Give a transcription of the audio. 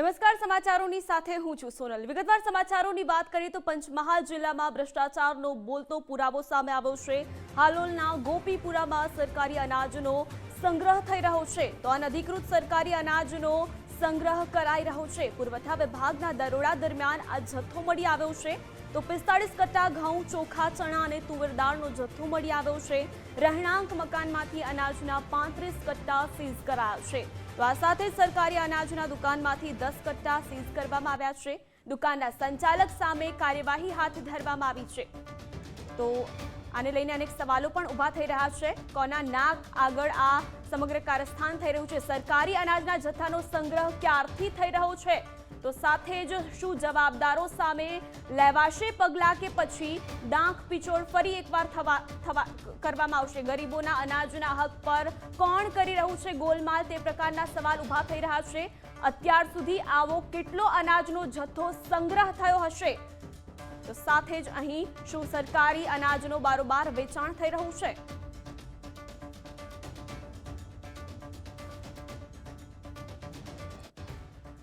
નમસ્કાર, સમાચારોની સાથે હું છું સોનલ. વિગતવાર સમાચારોની વાત કરીએ તો પંચમહાલ જિલ્લામાં ભ્રષ્ટાચારનો બોલતો પુરાવો સામે આવ્યો છે. હાલોલના ગોપીપુરામાં સરકારી અનાજનો સંગ્રહ થઈ રહ્યો છે. તો અનધિકૃત સરકારી અનાજનો સંગ્રહ કરાઈ રહ્યો છે. પુરવઠા વિભાગના દરોડા દરમિયાન આ જથ્થો મળી આવ્યો છે. તો પિસ્તાળીસ કટ્ટા ઘઉં, ચોખા, ચણા અને તુવેર દાળનો જથ્થો મળી આવ્યો છે. રહેણાંક મકાનમાંથી અનાજના પાંત્રીસ કટ્ટા સીઝ કરાયા છે તો આ સાથે સરકારી અનાજના દુકાનમાંથી દસ કટ્ટા સીઝ કરવામાં આવ્યા છે. દુકાનના સંચાલક સામે કાર્યવાહી હાથ ધરવામાં આવી છે. તો આને લઈને અનેક સવાલો પણ ઊભા થઈ રહ્યા છે. કોના નાક આગળ આ સમગ્ર કારસ્થાન થઈ રહ્યું છે? સરકારી અનાજના જથ્થાનો સંગ્રહ ક્યારથી થઈ રહ્યો છે? તો સાથે જ શું જવાબદારો સામે લેવાશે પગલાં કે પછી ડાંખ પિચોડ ફરી એકવાર થવા થવા કરવામાં આવશે? ગરીબોના અનાજના હક પર કોણ કરી રહ્યું છે ગોલમાલ? તે પ્રકારના સવાલ ઊભા થઈ રહ્યા છે. અત્યાર સુધી આવો કેટલો અનાજનો જથ્થો સંગ્રહ થયો હશે? તો સાથે જ અહીં શું સરકારી અનાજનો બારોબાર વેચાણ થઈ રહ્યું છે?